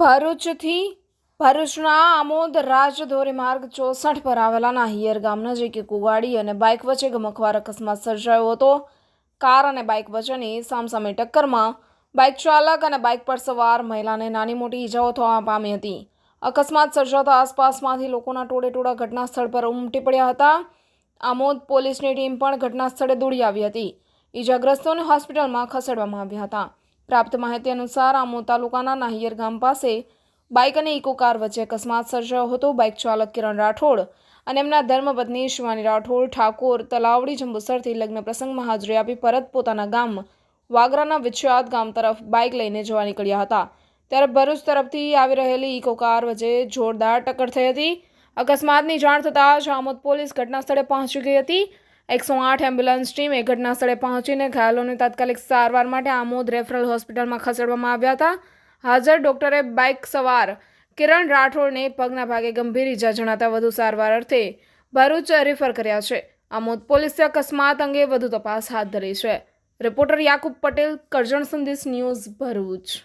ભરૂચથી ભરૂચના આમોદ રાજધોરી માર્ગ ચોસઠ પર આવેલા નાહિયર ગામ નજીક એક ગાડી અને બાઇક વચ્ચે ગમખવાર અકસ્માત સર્જાયો હતો. કાર અને બાઇક વચ્ચેની સામસામે ટક્કરમાં બાઇક ચાલક અને બાઇક પર સવાર મહિલાને નાની મોટી ઈજાઓ થવા પામી હતી. અકસ્માત સર્જાતા આસપાસમાંથી લોકોના ટોળે ટોળા ઘટના પર ઉમટી પડ્યા હતા. આમોદ પોલીસની ટીમ પણ ઘટના સ્થળે દોડી આવી હતી. ઈજાગ્રસ્તોને હોસ્પિટલમાં ખસેડવામાં આવ્યા હતા. પ્રાપ્ત માહિતી અનુસાર આમો તાલુકાના નાહિયર ગામ પાસે બાઇક અને ઇકો કાર વચ્ચે અકસ્માત સર્જાયો હતો. બાઇક ચાલક કિરણ રાઠોડ અને એમના ધર્મપત્ની શિવાની રાઠોડ ઠાકોર તલાવડી જંબુસરથી લગ્ન પ્રસંગમાં હાજરી આપી પરત પોતાના ગામ વાગરાના વિખ્યાત ગામ તરફ બાઇક લઈને જવા નીકળ્યા હતા. ત્યારે ભરૂચ તરફથી આવી રહેલી ઇકો કાર વચ્ચે જોરદાર ટક્કર થઈ હતી. અકસ્માતની જાણ થતાં જ આમોદ પોલીસ ઘટના સ્થળે પહોંચી ગઈ હતી. એકસો આઠ એમ્બ્યુલન્સ ટીમે ઘટના સ્થળે પહોંચીને ઘાયલોને તાત્કાલિક સારવાર માટે આમોદ રેફરલ હોસ્પિટલમાં ખસેડવામાં આવ્યા હતા. હાજર ડોક્ટરે બાઇક સવાર કિરણ રાઠોડને પગના ભાગે ગંભીર ઇજા જણાતા વધુ સારવાર અર્થે ભરૂચ રેફર કર્યા છે. આમોદ પોલીસે અકસ્માત અંગે વધુ તપાસ હાથ ધરી છે. રિપોર્ટર યાકુબ પટેલ, કરજણ સંદેશ ન્યૂઝ ભરૂચ.